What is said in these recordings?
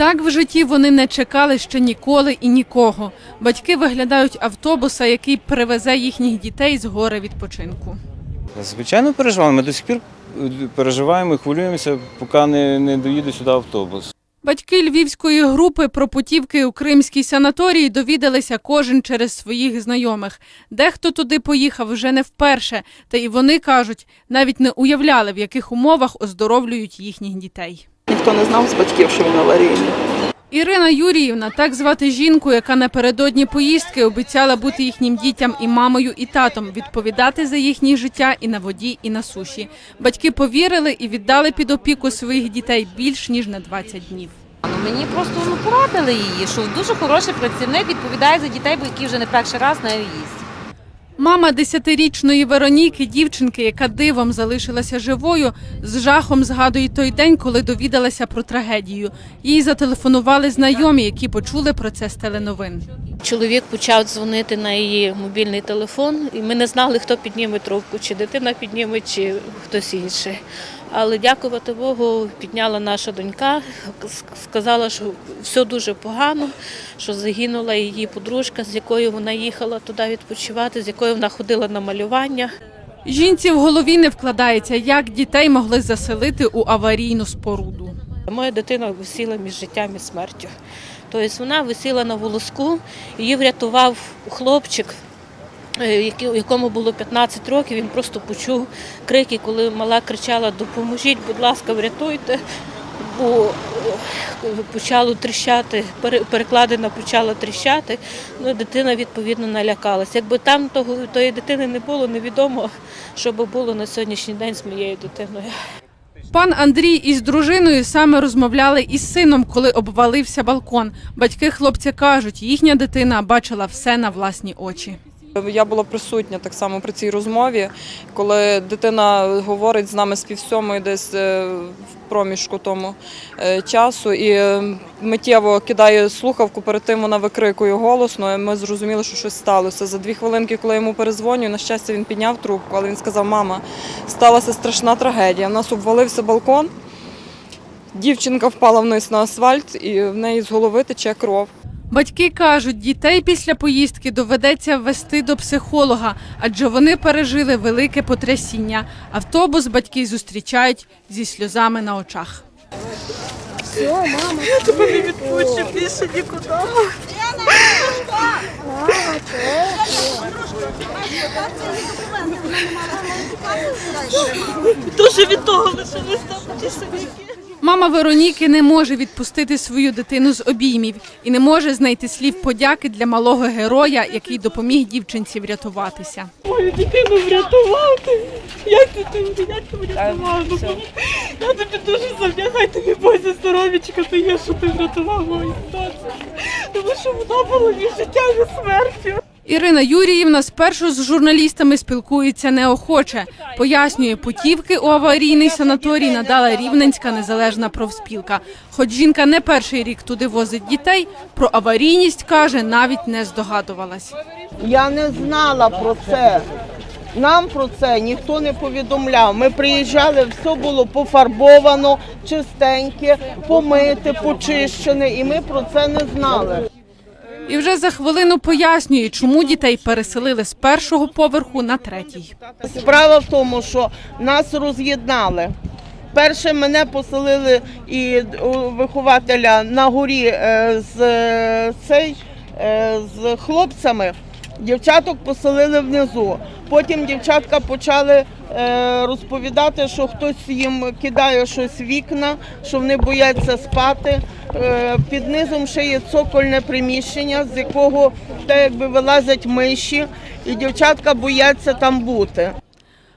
Так в житті вони не чекали ще ніколи і нікого. Батьки виглядають автобуса, який привезе їхніх дітей з гори відпочинку. Звичайно, переживаємо. Ми до сих пір е, переживаємо і хвилюємося, поки не, не доїде сюди автобус. Батьки львівської групи про путівки у кримський санаторій довідалися кожен через своїх знайомих. Дехто туди поїхав вже не вперше, та і вони кажуть, навіть не уявляли, в яких умовах оздоровлюють їхніх дітей. Ніхто не знав з батьків, що він аварійний. Ірина Юріївна, так звати жінку, яка напередодні поїздки обіцяла бути їхнім дітям і мамою, і татом, відповідати за їхнє життя і на воді, і на суші. Батьки повірили і віддали під опіку своїх дітей більш ніж на 20 днів. Ну, Мені просто ну, порадили її, що дуже хороший працівник відповідає за дітей, бо які вже не перший раз на їсть. Мама десятирічної Вероніки, дівчинки, яка дивом залишилася живою, з жахом згадує той день, коли довідалася про трагедію. Їй зателефонували знайомі, які почули про це з теленовин. Чоловік почав дзвонити на її мобільний телефон, і ми не знали, хто підніме трубку, чи дитина підніме, чи хтось інший. Але дякувати Богу, підняла наша донька, сказала, що все дуже погано, що загинула її подружка, з якою вона їхала туди відпочивати, з якою вона ходила на малювання. Жінці в голові не вкладається, як дітей могли заселити у аварійну споруду. Моя дитина висіла між життям і смертю. Тобто вона висіла на волоску, її врятував хлопчик, е, якому було 15 років. Він просто почув крики, коли мала кричала Допоможіть, будь ласка, врятуйте. Бо е, почало тріщати, пере- перекладина почала тріщати. Ну, дитина відповідно налякалася. Якби там того, тої дитини не було, невідомо, що би було на сьогоднішній день з моєю дитиною. Пан Андрій із дружиною саме розмовляли із сином, коли обвалився балкон. Батьки хлопця кажуть, їхня дитина бачила все на власні очі. Я була присутня так само при цій розмові, коли дитина говорить з нами з півсьомої десь е, в проміжку тому е, часу і е, миттєво кидає слухавку, перед тим вона викрикує голосно. і Ми зрозуміли, що щось сталося. За дві хвилинки, коли йому перезвоню, на щастя, він підняв трубку, але він сказав: мама, сталася страшна трагедія. У нас обвалився балкон. Дівчинка впала вниз на асфальт, і в неї з голови тече кров. Батьки кажуть, дітей після поїздки доведеться вести до психолога, адже вони пережили велике потрясіння. Автобус батьки зустрічають зі сльозами на очах. Мама Вероніки не може відпустити свою дитину з обіймів і не може знайти слів подяки для малого героя, який допоміг дівчинці врятуватися. Мою дитину врятувати. Як ти ти врятував? Ну, Я тобі дуже завдягай тобі Боже здоров'ячка, ти є, що ти врятував мою ситуацію. Тому що вона була між життям і смертю. Ірина Юріївна спершу з журналістами спілкується неохоче. Пояснює, путівки у аварійний санаторій надала Рівненська незалежна профспілка. Хоч жінка не перший рік туди возить дітей, про аварійність каже, навіть не здогадувалась. Я не знала про це. Нам про це ніхто не повідомляв. Ми приїжджали, все було пофарбовано, чистеньке, помите, почищене, і ми про це не знали. І вже за хвилину пояснює, чому дітей переселили з першого поверху на третій. Справа в тому, що нас роз'єднали. Перше мене поселили і вихователя на горі е, з, е, цей, е, з хлопцями. Дівчаток поселили внизу. Потім дівчатка почали е, розповідати, що хтось їм кидає щось в вікна, що вони бояться спати. Е, під низом ще є цокольне приміщення, з якого так якби вилазять миші, і дівчатка бояться там бути.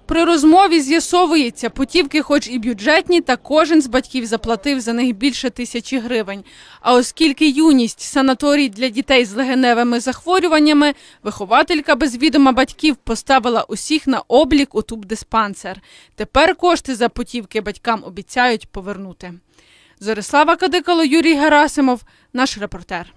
При розмові з'ясовується, путівки, хоч і бюджетні, та кожен з батьків заплатив за них більше тисячі гривень. А оскільки юність санаторій для дітей з легеневими захворюваннями, вихователька без відома батьків поставила усіх на облік у тубдиспансер. Тепер кошти за путівки батькам обіцяють повернути. Зорислава Кадикало, Юрій Герасимов, наш репортер.